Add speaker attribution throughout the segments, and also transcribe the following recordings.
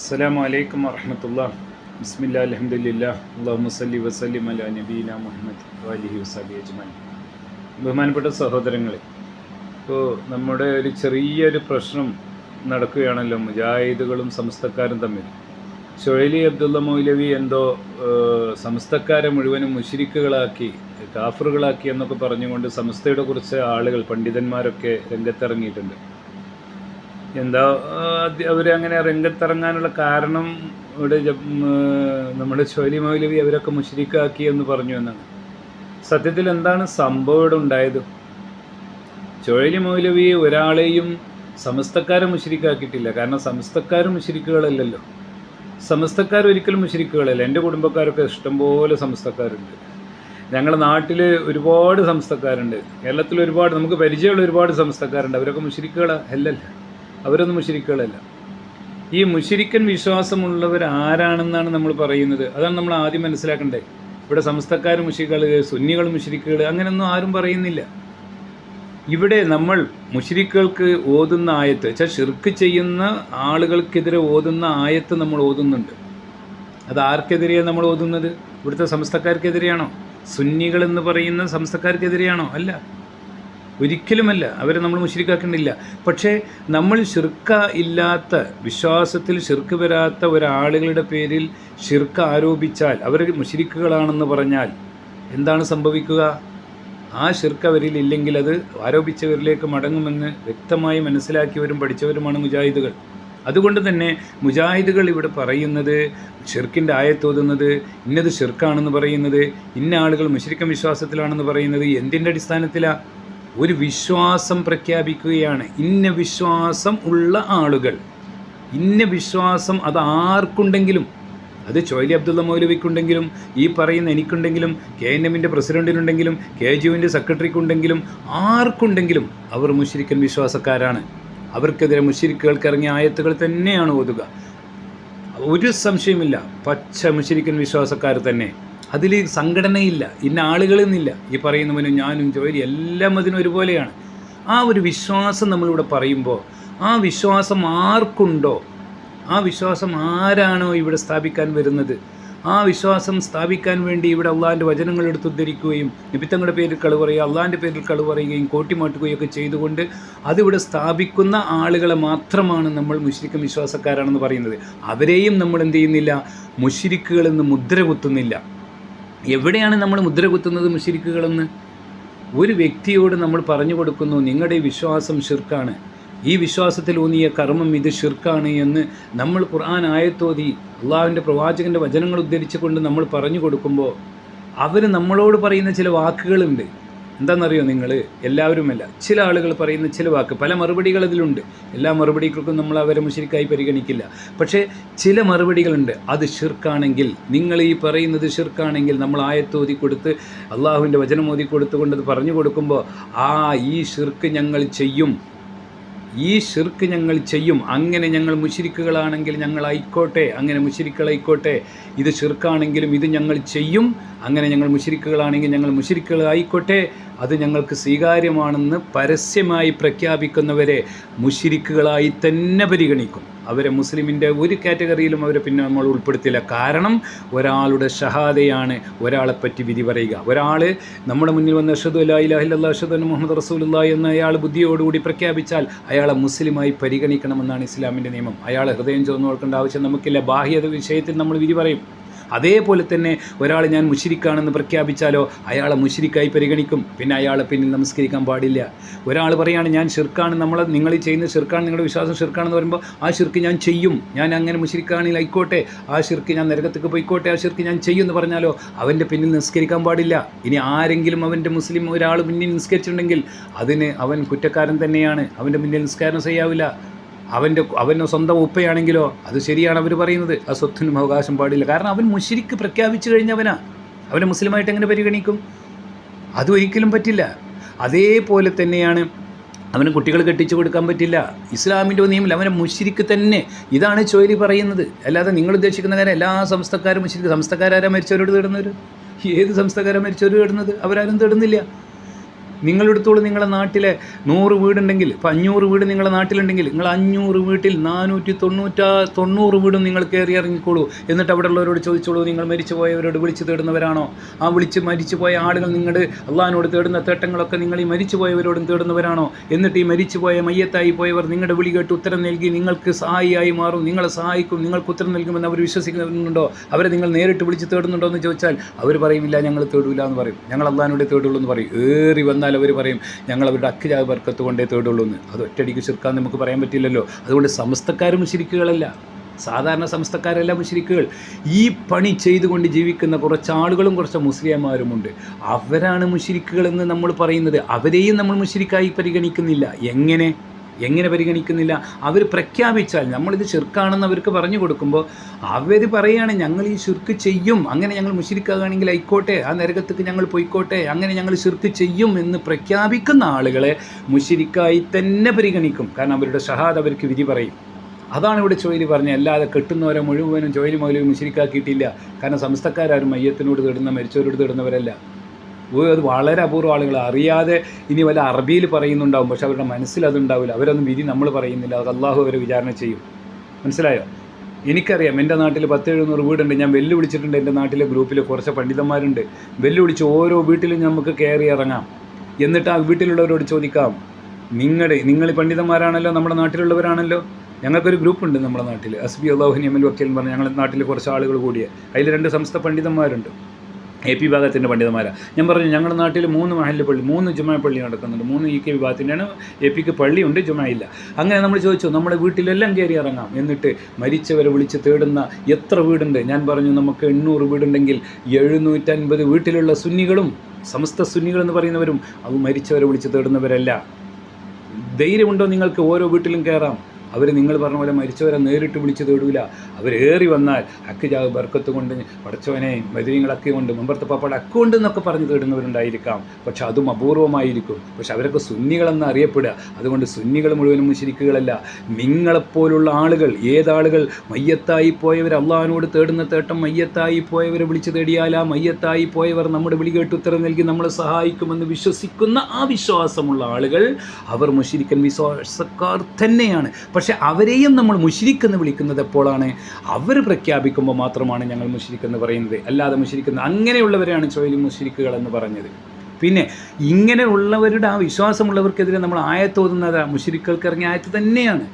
Speaker 1: അസ്സലാമു അലൈക്കും വറഹമത്തുള്ള. ബിസ്മില്ല അലഹമുല്ല അള്ളാഹു സല്ലി വസല്ലിം അല നബീന മുഹമ്മദ് വാലിഹി വസാബി അജ്മാൻ ബഹുമാനപ്പെട്ട സഹോദരങ്ങളെ ഇപ്പോൾ നമ്മുടെ ഒരു ചെറിയൊരു പ്രശ്നം നടക്കുകയാണല്ലോ മുജാഹിദുകളും സമസ്തക്കാരും തമ്മിൽ. ഷൊയലി അബ്ദുള്ള മൗലവി എന്തോ സംസ്ഥക്കാരെ മുഴുവനും മുഷിരിക്കുകളാക്കി കാഫറുകളാക്കി എന്നൊക്കെ പറഞ്ഞുകൊണ്ട് സമസ്തയുടെ കുറിച്ച് ആളുകൾ പണ്ഡിതന്മാരൊക്കെ രംഗത്തിറങ്ങിയിട്ടുണ്ട്. എന്താ അവർ അങ്ങനെ രംഗത്തിറങ്ങാനുള്ള കാരണം ഇവിടെ നമ്മുടെ ഷോലി മൗലവി അവരൊക്കെ മുഷരിക്കാക്കി എന്ന് പറഞ്ഞു എന്നാണ്. സത്യത്തിൽ എന്താണ് സംഭവം ഇവിടെ ഉണ്ടായത്? ചുഴലി മൗലവി ഒരാളെയും സമസ്തക്കാരെ മുഷരിക്കാക്കിയിട്ടില്ല. കാരണം സമസ്തക്കാർ മുഷരിക്കുകളല്ലല്ലോ. സമസ്തക്കാർ ഒരിക്കലും മുഷരിക്കുകളല്ല. എന്റെ കുടുംബക്കാരൊക്കെ ഇഷ്ടംപോലെ സമസ്തക്കാരുണ്ട്. ഞങ്ങളുടെ നാട്ടിൽ ഒരുപാട് സംസ്ഥക്കാരുണ്ട് കേരളത്തിൽ ഒരുപാട് നമുക്ക് പരിചയമുള്ള ഒരുപാട് സംസ്ഥക്കാരുണ്ട് അവരൊക്കെ മുഷരിക്കുകൾ അല്ലല്ല. അവരൊന്നും മുഷിരിക്കുകളല്ല. ഈ മുഷിരിക്കൻ വിശ്വാസമുള്ളവർ ആരാണെന്നാണ് നമ്മൾ പറയുന്നത്? അതാണ് നമ്മൾ ആദ്യം മനസ്സിലാക്കേണ്ടത് ഇവിടെ സംസ്ഥക്കാർ മുഷികൾ സുന്നികൾ മുഷിരിക്കുകൾ അങ്ങനെയൊന്നും ആരും പറയുന്നില്ല. ഇവിടെ നമ്മൾ മുഷിരിക്കുകൾക്ക് ഓതുന്ന ആയത്ത് വെച്ചാൽ ഷിർക്ക് ചെയ്യുന്ന ആളുകൾക്കെതിരെ ഓതുന്ന ആയത്ത് നമ്മൾ ഓതുന്നുണ്ട്. അത് ആർക്കെതിരെയാണ് നമ്മൾ ഓതുന്നത്? ഇവിടുത്തെ സംസ്ഥക്കാർക്കെതിരെയാണോ സുന്നികൾ എന്ന് പറയുന്ന സംസ്ഥക്കാർക്കെതിരെയാണോ അല്ല. ഒരിക്കലുമല്ല. അവരെ നമ്മൾ മുഷരിക്കാക്കുന്നില്ല പക്ഷേ നമ്മൾ ശിർക്ക ഇല്ലാത്ത വിശ്വാസത്തിൽ ശിർക്ക് വരാത്ത ഒരാളുകളുടെ പേരിൽ ശിർക്ക ആരോപിച്ചാൽ അവർ മുഷരിക്കുകളാണെന്ന് പറഞ്ഞാൽ എന്താണ് സംഭവിക്കുക? ആ ശിർക്ക് അവരിൽ ഇല്ലെങ്കിൽ അത് ആരോപിച്ചവരിലേക്ക് മടങ്ങുമെന്ന് വ്യക്തമായി മനസ്സിലാക്കിയവരും പഠിച്ചവരുമാണ് മുജാഹിദുകൾ. അതുകൊണ്ട് തന്നെ മുജാഹിദുകൾ ഇവിടെ പറയുന്നത് ഷിർക്കിന്റെ ആയത്തോതുന്നത് ഇന്നത് ഷിർക്കാണെന്ന് പറയുന്നത് ഇന്ന ആളുകൾ മുഷരിക്കം വിശ്വാസത്തിലാണെന്ന് പറയുന്നത് എന്തിന്റെ അടിസ്ഥാനത്തിലാണ് ഒരു വിശ്വാസം പ്രഖ്യാപിക്കുകയാണ്. ഇന്ന വിശ്വാസം ഉള്ള ആളുകൾ. ഇന്ന വിശ്വാസം അത് ആർക്കുണ്ടെങ്കിലും അത് ചോയ്ലി അബ്ദുള്ള മൗലവിക്കുണ്ടെങ്കിലും ഈ പറയുന്ന എനിക്കുണ്ടെങ്കിലും കെ എൻ എമ്മിന്റെ പ്രസിഡന്റിനുണ്ടെങ്കിലും കെ ജി യുവിന്റെ സെക്രട്ടറിക്കുണ്ടെങ്കിലും ആർക്കുണ്ടെങ്കിലും അവർ മുഷരിക്കൻ വിശ്വാസക്കാരാണ്. അവർക്കെതിരെ മുഷരിക്കുകൾക്ക് ഇറങ്ങിയ ആയത്തുകൾ തന്നെയാണ് ഓതുക. ഒരു സംശയമില്ല പച്ച മുഷരിക്കൻ വിശ്വാസക്കാർ തന്നെ. അതിൽ സംഘടനയില്ല. ഇന്ന ആളുകളെന്നില്ല. ഈ പറയുന്നവനും ഞാനും ജോലി എല്ലാം അതിനും ഒരുപോലെയാണ്. ആ ഒരു വിശ്വാസം നമ്മളിവിടെ പറയുമ്പോൾ ആ വിശ്വാസം ആർക്കുണ്ടോ? ആ വിശ്വാസം ആരാണോ ഇവിടെ സ്ഥാപിക്കാൻ വരുന്നത്? ആ വിശ്വാസം സ്ഥാപിക്കാൻ വേണ്ടി ഇവിടെ അള്ളാന്റെ വചനങ്ങൾ എടുത്ത് ഉദ്ധരിക്കുകയും നിബിത്തങ്ങളുടെ പേരിൽ കളു പറയുക അള്ളാഹിന്റെ പേരിൽ കളു പറയുകയും കോട്ടിമാട്ടുകയൊക്കെ ചെയ്തുകൊണ്ട് അതിവിടെ സ്ഥാപിക്കുന്ന ആളുകളെ മാത്രമാണ് നമ്മൾ മുഷിരിക്കൻ വിശ്വാസക്കാരാണെന്ന് പറയുന്നത്. അവരെയും നമ്മൾ എന്ത് ചെയ്യുന്നില്ല? മുഷിരിക്കുകളെന്ന് മുദ്ര കുത്തുന്നില്ല. എവിടെയാണ് നമ്മൾ മുദ്ര കുത്തുന്നത് മുഷിരിക്കുകളെന്ന് ഒരു വ്യക്തിയോട് നമ്മൾ പറഞ്ഞു കൊടുക്കുന്നു നിങ്ങളുടെ വിശ്വാസം ഷിർക്കാണ് ഈ വിശ്വാസത്തിൽ ഊന്നിയ കർമ്മം ഇത് ഷിർക്കാണ് എന്ന് നമ്മൾ ഖുർആൻ ആയത്തോതി അള്ളാഹുവിന്റെ പ്രവാചകന്റെ വചനങ്ങൾ ഉദ്ധരിച്ചുകൊണ്ട് നമ്മൾ പറഞ്ഞു കൊടുക്കുമ്പോൾ അവർ നമ്മളോട് പറയുന്ന ചില വാക്കുകളുണ്ട്. എന്താണെന്നറിയോ നിങ്ങൾ എല്ലാവരുമല്ല. ചില ആളുകൾ പറയുന്ന ചില വാക്ക് പല മറുപടികൾ അതിലുണ്ട്. എല്ലാ മറുപടികൾക്കും നമ്മൾ അവരെ മുശരിക്കായി പരിഗണിക്കില്ല. പക്ഷേ ചില മറുപടികളുണ്ട്. അത് ഷിർക്കാണെങ്കിൽ നിങ്ങൾ ഈ പറയുന്നത് ഷിർക്കാണെങ്കിൽ നമ്മൾ ആയത്തോതി കൊടുത്ത് അള്ളാഹുവിന്റെ വചനം ഓതി കൊടുത്തുകൊണ്ട് അത് പറഞ്ഞു കൊടുക്കുമ്പോൾ ആ ഈ ഷിർക്ക് ഞങ്ങൾ ചെയ്യും. ഈ ഷിർക്ക് ഞങ്ങൾ ചെയ്യും. അങ്ങനെ ഞങ്ങൾ മുഷിരിക്കുകളാണെങ്കിൽ ഞങ്ങൾ ആയിക്കോട്ടെ അങ്ങനെ മുഷിരിക്കളായിക്കോട്ടെ ഇത് ഷിർക്കാണെങ്കിലും ഇത് ഞങ്ങൾ ചെയ്യും. അങ്ങനെ ഞങ്ങൾ മുഷിരിക്കുകളാണെങ്കിൽ ഞങ്ങൾ മുഷിരിക്കുകളായിക്കോട്ടെ അത് ഞങ്ങൾക്ക് സ്വീകാര്യമാണെന്ന് പരസ്യമായി പ്രഖ്യാപിക്കുന്നവരെ മുഷിരിക്കുകളായി തന്നെ പരിഗണിക്കും. അവരെ മുസ്ലിമിന്റെ ഒരു കാറ്റഗറിയിലും അവരെ പിന്നെ നമ്മൾ ഉൾപ്പെടുത്തില്ല കാരണം ഒരാളുടെ ഷഹാദയാണ് ഒരാളെ പറ്റി വിധി പറയുക. ഒരാൾ നമ്മുടെ മുന്നിൽ വന്ന് അഷദ് അല്ലാ ഇലാഹില്ല അഷദ് മുഹമ്മദ് റസൂലുള്ള എന്ന് അയാൾ ബുദ്ധിയോടുകൂടി പ്രഖ്യാപിച്ചാൽ അയാളെ മുസ്ലിമായി പരിഗണിക്കണമെന്നാണ് ഇസ്ലാമിന്റെ നിയമം. അയാളെ ഹൃദയം ചോർന്നു കൊടുക്കേണ്ട ആവശ്യം നമുക്കില്ല. ബാഹ്യത വിഷയത്തിൽ നമ്മൾ വിധി പറയും. അതേപോലെ തന്നെ ഒരാൾ ഞാൻ മുഷിരിക്കാണെന്ന് പ്രഖ്യാപിച്ചാലോ അയാളെ മുഷിരിക്കായി പരിഗണിക്കും. പിന്നെ അയാളെ പിന്നെ നമസ്കരിക്കാൻ പാടില്ല. ഒരാൾ പറയുകയാണ് ഞാൻ ഷിർക്കാണ് നമ്മൾ നിങ്ങൾ ചെയ്യുന്ന ഷിർക്കാണ് നിങ്ങളുടെ വിശ്വാസം ഷിർക്കാണെന്ന് പറയുമ്പോൾ ആ ഷിർക്ക് ഞാൻ ചെയ്യും. ഞാൻ അങ്ങനെ മുഷിരിക്കാണെങ്കിൽ ആയിക്കോട്ടെ. ആ ഷിർക്ക് ഞാൻ നരകത്തേക്ക് പോയിക്കോട്ടെ. ആ ഷിർക്ക് ഞാൻ ചെയ്യും എന്ന് പറഞ്ഞാലോ അവന്റെ പിന്നിൽ നിസ്കരിക്കാൻ പാടില്ല. ഇനി ആരെങ്കിലും അവന്റെ മുസ്ലിം ഒരാൾ മുന്നിൽ നിസ്കരിച്ചിട്ടുണ്ടെങ്കിൽ അതിന് അവൻ കുറ്റക്കാരൻ തന്നെയാണ്. അവന്റെ മുന്നിൽ നിസ്കാരം ചെയ്യാവില്ല അവന്റെ അവന്റെ സ്വന്തം ഉപ്പയാണെങ്കിലോ അത് ശരിയാണ് അവർ പറയുന്നത്. ആ സ്വത്തിനും അവകാശം പാടില്ല. കാരണം അവൻ മുഷിരിക്ക് പ്രഖ്യാപിച്ചു കഴിഞ്ഞവനാ. അവനെ മുസ്ലിമായിട്ട് എങ്ങനെ പരിഗണിക്കും? അതൊരിക്കലും പറ്റില്ല. അതേപോലെ തന്നെയാണ് അവന് കുട്ടികൾ കെട്ടിച്ചു കൊടുക്കാൻ പറ്റില്ല. ഇസ്ലാമിന്റെ നിയമം അവനെ മുഷിരിക്ക് തന്നെ. ഇതാണ് ചോലി പറയുന്നത്. അല്ലാതെ നിങ്ങൾ ഉദ്ദേശിക്കുന്ന കാര്യം എല്ലാ സംസ്ഥക്കാരും മുഷിരിക്ക്. സംസ്ഥക്കാരാരാ മരിച്ചവരോട് തേടുന്നവർ ഏത് സംസ്ഥക്കാരാ മരിച്ചവർ തേടുന്നത്? അവരാരും തേടുന്നില്ല. നിങ്ങളെടുത്തോളം നിങ്ങളുടെ നാട്ടിലെ നൂറ് വീടുണ്ടെങ്കിൽ ഇപ്പം അഞ്ഞൂറ് വീട് നിങ്ങളുടെ നാട്ടിലുണ്ടെങ്കിൽ നിങ്ങൾ അഞ്ഞൂറ് വീട്ടിൽ നാനൂറ്റി തൊണ്ണൂറ്റാ തൊണ്ണൂറ് വീടും നിങ്ങൾ കയറി ഇറങ്ങിക്കോളൂ. എന്നിട്ട് അവിടെ ഉള്ളവരോട് ചോദിച്ചോളൂ നിങ്ങൾ മരിച്ചു പോയവരോട് വിളിച്ച് തേടുന്നവരാണോ? ആ വിളിച്ച് മരിച്ചു പോയ ആളുകൾ നിങ്ങളുടെ അള്ളഹാനോട് തേടുന്ന തേട്ടങ്ങളൊക്കെ നിങ്ങൾ ഈ മരിച്ചു പോയവരോടും തേടുന്നവരാണോ? എന്നിട്ട് ഈ മരിച്ചു പോയ മയ്യത്തായി പോയവർ നിങ്ങളുടെ വിളി കേട്ട് ഉത്തരം നൽകി നിങ്ങൾക്ക് സഹായിയായി മാറും. നിങ്ങളെ സഹായിക്കും നിങ്ങൾക്ക് ഉത്തരം നൽകുമെന്ന് അവർ വിശ്വസിക്കുന്നുണ്ടോ? അവരെ നിങ്ങൾ നേരിട്ട് വിളിച്ച് തേടുന്നുണ്ടോ എന്ന് ചോദിച്ചാൽ അവർ പറയില്ല ഞങ്ങൾ തേടില്ല എന്ന് പറയും. ഞങ്ങൾ അള്ളഹാനോട് തേടുള്ളൂ എന്ന് പറയും. ഏറി വന്നാൽ അവർ പറയും ഞങ്ങൾ അവരുടെ അക്കിജാ വർക്കത്ത് കൊണ്ടേ തേടുള്ളൂ എന്ന്. അത് ഒറ്റയടിക്ക് ചെറുക്കാൻ നമുക്ക് പറയാൻ പറ്റില്ലല്ലോ. അതുകൊണ്ട് സമസ്തക്കാരും ശരിക്കുകളല്ല സാധാരണ സംസ്ഥക്കാരെല്ലാം മുശ്രിക്കുകൾ. ഈ പണി ചെയ്തുകൊണ്ട് ജീവിക്കുന്ന കുറച്ച് ആളുകളും കുറച്ച് മുസ്ലിംമാരുമുണ്ട്. അവരാണ് മുശരിക്കുകളെന്ന് നമ്മൾ പറയുന്നത്. അവരെയും നമ്മൾ മുശ്രിക്കായി പരിഗണിക്കുന്നില്ല. എങ്ങനെ? എങ്ങനെ പരിഗണിക്കുന്നില്ല? അവർ പ്രഖ്യാപിച്ചാൽ നമ്മളിത് ചെറുക്കാണെന്ന് അവർക്ക് പറഞ്ഞു കൊടുക്കുമ്പോൾ അവർ പറയുകയാണ് ഞങ്ങൾ ഈ ശിർക്ക് ചെയ്യും. അങ്ങനെ ഞങ്ങൾ മുഷിരിക്കാകുകയാണെങ്കിൽ ആയിക്കോട്ടെ ആ നരകത്തേക്ക് ഞങ്ങൾ പോയിക്കോട്ടെ അങ്ങനെ ഞങ്ങൾ ചുർക്ക് ചെയ്യും എന്ന് പ്രഖ്യാപിക്കുന്ന ആളുകളെ മുഷിരിക്കായി തന്നെ പരിഗണിക്കും. കാരണം അവരുടെ ഷഹാദ് അവർക്ക് വിധി പറയും. അതാണ് ഇവിടെ ജോയിലി പറഞ്ഞത്. അല്ലാതെ കെട്ടുന്നവരെ മുഴുവനും ജോയിലി മുതലും മുഷിരിക്കാക്കിയിട്ടില്ല. കാരണം സംസ്ഥക്കാരും മയ്യത്തിനോട് തേടുന്ന മരിച്ചവരോട് തേടുന്നവരല്ല. അത് വളരെ അപൂർവ ആളുകൾ അറിയാതെ ഇനി വല്ല അറബിയിൽ പറയുന്നുണ്ടാവും. പക്ഷെ അവരുടെ മനസ്സിൽ അതുണ്ടാവില്ല. അവരൊന്നും വിധി നമ്മൾ പറയുന്നില്ല. അത് അള്ളാഹു അവരെ വിചാരണ ചെയ്യും. മനസ്സിലായോ? എനിക്കറിയാം. എന്റെ നാട്ടിൽ പത്ത് എഴുന്നൂറ് വീടുണ്ട്. ഞാൻ വെല്ലുവിളിച്ചിട്ടുണ്ട് എന്റെ നാട്ടിലെ ഗ്രൂപ്പിൽ കുറച്ച് പണ്ഡിതന്മാരുണ്ട്. വെല്ലുവിളിച്ച് ഓരോ വീട്ടിലും നമുക്ക് കയറി ഇറങ്ങാം. എന്നിട്ട് ആ വീട്ടിലുള്ളവരോട് ചോദിക്കാം നിങ്ങളുടെ നിങ്ങൾ പണ്ഡിതന്മാരാണല്ലോ? നമ്മുടെ നാട്ടിലുള്ളവരാണല്ലോ? ഞങ്ങൾക്കൊരു ഗ്രൂപ്പ് ഉണ്ട് നമ്മുടെ നാട്ടിൽ. അസ്ബി അള്ളാഹുനി എം എൽ വക്കീൽ എന്ന് പറഞ്ഞ് ഞങ്ങളുടെ നാട്ടിൽ കുറച്ച് ആളുകൾ കൂടിയ. അതിൽ രണ്ട് സംസ്ഥ പണ്ഡിതന്മാരുണ്ട്. എ പി വിഭാഗത്തിന്റെ പണ്ഡിതന്മാരാണ് ഞാൻ പറഞ്ഞു ഞങ്ങളുടെ നാട്ടിൽ മൂന്ന് മഹല്ല് പള്ളി മൂന്ന് ജുമാ പള്ളി നടക്കുന്നുണ്ട്. മൂന്ന് ഇ കെ വിഭാഗത്തിന്റെയാണ് എ പിക്ക് പള്ളിയുണ്ട് ജുമായില്ല അങ്ങനെ നമ്മൾ ചോദിച്ചു നമ്മുടെ വീട്ടിലെല്ലാം കയറി ഇറങ്ങാം. എന്നിട്ട് മരിച്ചവരെ വിളിച്ച് തേടുന്ന എത്ര വീടുണ്ട്? ഞാൻ പറഞ്ഞു നമുക്ക് എണ്ണൂറ് വീടുണ്ടെങ്കിൽ എഴുന്നൂറ്റൻപത് വീട്ടിലുള്ള സുന്നികളും സമസ്ത സുന്നികളെന്ന് പറയുന്നവരും അത് മരിച്ചവരെ വിളിച്ച് തേടുന്നവരല്ല. ധൈര്യമുണ്ടോ നിങ്ങൾക്ക് ഓരോ വീട്ടിലും കയറാം? അവർ നിങ്ങൾ പറഞ്ഞ പോലെ മരിച്ചവരെ നേരിട്ട് വിളിച്ച് തേടൂല. അവരേറി വന്നാൽ ജാവ് ബർക്കത്ത് കൊണ്ട് പഠിച്ചവനെ മരുവിങ്ങളൊക്കെ കൊണ്ട് മുമ്പത്തെ പാപ്പാട് അക്കുണ്ട് എന്നൊക്കെ പറഞ്ഞ് തേടുന്നവരുണ്ടായിരിക്കാം. പക്ഷെ അതും അപൂർവമായിരിക്കും. പക്ഷെ അവരൊക്കെ സുന്നികളെന്ന് അറിയപ്പെടുക. അതുകൊണ്ട് സുന്നികൾ മുഴുവനും മുശരിക്കുകളല്ല നിങ്ങളെപ്പോലുള്ള ആളുകൾ ഏതാളുകൾ മയ്യത്തായി പോയവർ അള്ളഹാനോട് തേടുന്ന തേട്ടം മയ്യത്തായി പോയവരെ വിളിച്ച് തേടിയാലാ മയ്യത്തായി പോയവർ നമ്മുടെ വിളി കേട്ട് ഉത്തരം നൽകി നമ്മളെ സഹായിക്കുമെന്ന് വിശ്വസിക്കുന്ന ആ വിശ്വാസമുള്ള ആളുകൾ അവർ മുഷിരിക്കൻ വിശ്വാസക്കാർ തന്നെയാണ്. പക്ഷെ അവരെയും നമ്മൾ മുഷിരിക്ക് എന്ന് വിളിക്കുന്നത് എപ്പോഴാണ്? അവർ പ്രഖ്യാപിക്കുമ്പോൾ മാത്രമാണ് ഞങ്ങൾ മുഷിരിക്ക് എന്ന് പറയുന്നത്. അല്ലാതെ മുഷിരിക്കുന്ന അങ്ങനെയുള്ളവരെയാണ് ചോയിൽ മുഷിരിക്കുകൾ എന്ന് പറഞ്ഞത്. പിന്നെ ഇങ്ങനെയുള്ളവരുടെ ആ വിശ്വാസമുള്ളവർക്കെതിരെ നമ്മൾ ആയത്തോതുന്നത് മുഷിരിക്കൾക്ക് ഇറങ്ങിയ ആയത്ത് തന്നെയാണ്.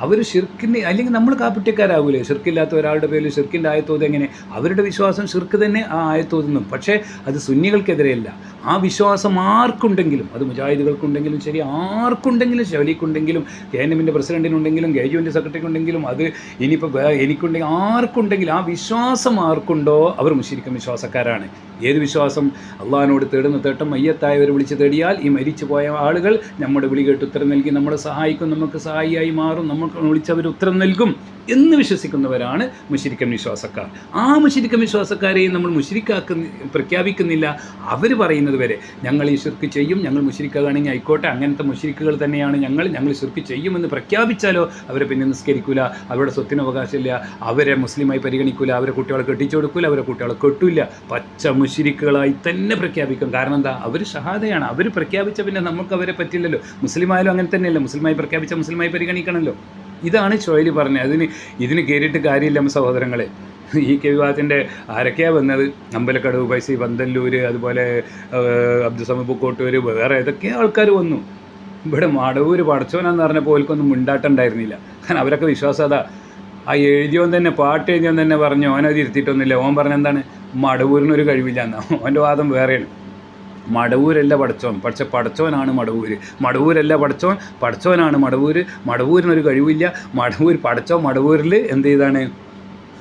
Speaker 1: അവർ ഷിർക്കിന് അല്ലെങ്കിൽ നമ്മൾ കാപ്പിറ്റക്കാരാകൂലേ ഷിർക്കില്ലാത്ത ഒരാളുടെ പേരിൽ ഷിർക്കിന്റെ ആയത്തോത് എങ്ങനെ? അവരുടെ വിശ്വാസം ഷിർക്ക് തന്നെ ആ ആയത്തോതെന്നും. പക്ഷേ അത് സുന്നികൾക്കെതിരെയല്ല. ആ വിശ്വാസം ആർക്കുണ്ടെങ്കിലും അത് മുജാഹിദുകൾക്കുണ്ടെങ്കിലും ശരി ആർക്കുണ്ടെങ്കിലും ഷവലിക്കുണ്ടെങ്കിലും കെ എൻ എമ്മിന്റെ പ്രസിഡന്റിനുണ്ടെങ്കിലും കെ ജുവിന്റെ സെക്രട്ടറിക്കുണ്ടെങ്കിലും അത് ഇനിയിപ്പോൾ എനിക്കുണ്ടെങ്കിൽ ആർക്കുണ്ടെങ്കിലും ആ വിശ്വാസം ആർക്കുണ്ടോ? അവർ മുഷിരിക്കും വിശ്വാസക്കാരാണ്. ഏത് വിശ്വാസം? അള്ളഹാനോട് തേടുന്ന തേട്ടം മയ്യത്തായവർ വിളിച്ച് തേടിയാൽ ഈ മരിച്ചു പോയ ആളുകൾ നമ്മുടെ വിളി കേട്ട് ഉത്തരം നൽകി നമ്മളെ സഹായിക്കും നമുക്ക് സഹായിയായി മാറും നമുക്ക് വിളിച്ചവർ ഉത്തരം നൽകും എന്ന് വിശ്വസിക്കുന്നവരാണ് മുഷിരിക്കൻ വിശ്വാസക്കാർ. ആ മുഷിരിക്കൻ വിശ്വാസക്കാരെയും നമ്മൾ മുഷിരിക്കാക്കുന്ന പ്രഖ്യാപിക്കുന്നില്ല. അവർ പറയുന്നത് വരെ ഞങ്ങൾ ഈ ശുർക്ക് ചെയ്യും ഞങ്ങൾ മുഷിരിക്കുകയാണെങ്കിൽ ആയിക്കോട്ടെ അങ്ങനത്തെ മുഷിരിക്കുകൾ തന്നെയാണ് ഞങ്ങൾ ഞങ്ങൾ ശുർക്ക് ചെയ്യുമെന്ന് പ്രഖ്യാപിച്ചാലോ അവരെ പിന്നെ നിസ്കരിക്കില്ല അവരുടെ സ്വത്തിന് അവകാശമില്ല അവരെ മുസ്ലിമായി പരിഗണിക്കില്ല അവരെ കുട്ടികളെ കെട്ടിച്ചു കൊടുക്കില്ല അവരെ കുട്ടികളെ കെട്ടില്ല പച്ച മുഷിരിക്കുകളായി തന്നെ പ്രഖ്യാപിക്കും. കാരണം എന്താ? അവർ ഷഹാദയാണ്. അവർ പ്രഖ്യാപിച്ച പിന്നെ നമുക്ക് അവരെ പറ്റില്ലല്ലോ. മുസ്ലിമായാലും അങ്ങനെ തന്നെയല്ലേ? മുസ്ലിമായി പ്രഖ്യാപിച്ച മുസ്ലിമായി പരിഗണിക്കണമല്ലോ. ഇതാണ് ചോയിൽ പറഞ്ഞത്. അതിന് ഇതിന് കയറിയിട്ട് കാര്യമില്ല സഹോദരങ്ങളെ. ഈ കെ വിവാഹത്തിന്റെ ആരൊക്കെയാണ് വന്നത്? അമ്പലക്കടവ് പൈസ പന്തല്ലൂര് അതുപോലെ അബ്ദുസമ പൂക്കോട്ടൂർ വേറെ ഏതൊക്കെ ആൾക്കാർ വന്നു. ഇവിടെ മാടവൂര് പടച്ചോനാന്ന് പറഞ്ഞപ്പോൾ ഓൽക്കൊന്നും മുണ്ടാട്ടുണ്ടായിരുന്നില്ല കാരണം അവരൊക്കെ വിശ്വാസം അതാ. ആ എഴുതിയോൻ തന്നെ പാട്ട് എഴുതിയോൻ തന്നെ പറഞ്ഞു ഓനത് ഇരുത്തിയിട്ടൊന്നുമില്ല. ഓൻ പറഞ്ഞ എന്താണ്? മടവൂരിനൊരു കഴിവില്ല എന്നാ ഓന്റെ വാദം വേറെയാണ്. മടവൂരല്ല പടച്ചോൻ. പക്ഷെ പടച്ചോനാണ് മടവൂര്. മടവൂരല്ല പടച്ചോൻ പടച്ചോനാണ് മടവൂര്. മടവൂരിനൊരു കഴിവില്ല. മടവൂർ പടച്ചോൻ മടവൂരിൽ എന്ത് ചെയ്താണ്?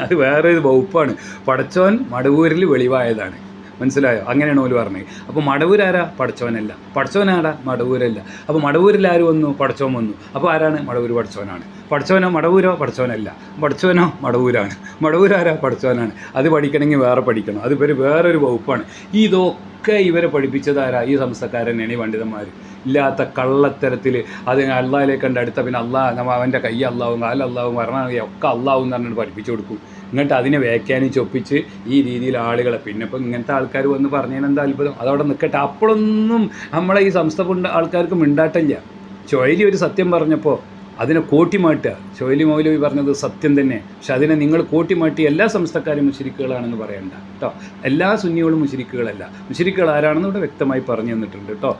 Speaker 1: അത് വേറെ ഒരു വകുപ്പാണ്. പടച്ചോൻ മടവൂരിൽ വെളിവായതാണ്. മനസ്സിലായോ? അങ്ങനെയാണ് ഓൽ പറഞ്ഞത്. അപ്പോൾ മടവൂരാരാ പടച്ചോനല്ല. പടച്ചോനാരാ മടവൂരല്ല. അപ്പോൾ മടവൂരിൽ ആര് വന്നു? പടച്ചോൻ വന്നു. അപ്പോൾ ആരാണ്? മടവൂർ പടച്ചോനാണ്. പടച്ചോനോ മടവൂരോ? പടച്ചോനല്ല. പടച്ചോനോ മടവൂരാണ്. മടവൂരാരാ പടച്ചോനാണ്. അത് പഠിക്കണമെങ്കിൽ വേറെ പഠിക്കണം. അത് പേര് വേറൊരു വകുപ്പാണ്. ഇതൊക്കെ ഇവരെ പഠിപ്പിച്ചതാരാ ഈ സംസ്ഥക്കാരനെയാണ് ഈ പണ്ഡിതന്മാർ ഇല്ലാത്ത കള്ളത്തരത്തിൽ അത് അള്ളാഹിലേക്ക് കണ്ട് അടുത്ത പിന്നെ അള്ളാഹ് നമ്മ അവന്റെ കൈ അള്ളാവും കാല അള്ളാവും വരണ ഒക്കെ അള്ളാവും എന്ന് പറഞ്ഞിട്ട് പഠിപ്പിച്ചു കൊടുക്കും. എന്നിട്ട് അതിനെ വ്യാഖ്യാനിച്ച് ഒപ്പിച്ച് ഈ രീതിയിൽ ആളുകളെ പിന്നെ ഇപ്പം ഇങ്ങനത്തെ ആൾക്കാർ വന്ന് പറഞ്ഞതിന് എന്താ അത്ഭുതം? അതവിടെ നിൽക്കട്ടെ അപ്പോഴൊന്നും നമ്മളെ ഈ സംസ്ഥ ആൾക്കാർക്ക് മിണ്ടാട്ടില്ല. ചൊയലി ഒരു സത്യം പറഞ്ഞപ്പോൾ അതിനെ കോട്ടിമാട്ടുക. ചൊയലി മൗലവി പറഞ്ഞത് സത്യം തന്നെ. പക്ഷെ അതിനെ നിങ്ങൾ കോട്ടിമാട്ടി എല്ലാ സംസ്ഥക്കാരും മുശരിക്കുകളാണെന്ന് പറയണ്ട. കേട്ടോ എല്ലാ സുന്നികളും മുശരിക്കുകളല്ല മുശരിക്കുകൾ ആരാണെന്ന് ഇവിടെ വ്യക്തമായി പറഞ്ഞു തന്നിട്ടുണ്ട് കേട്ടോ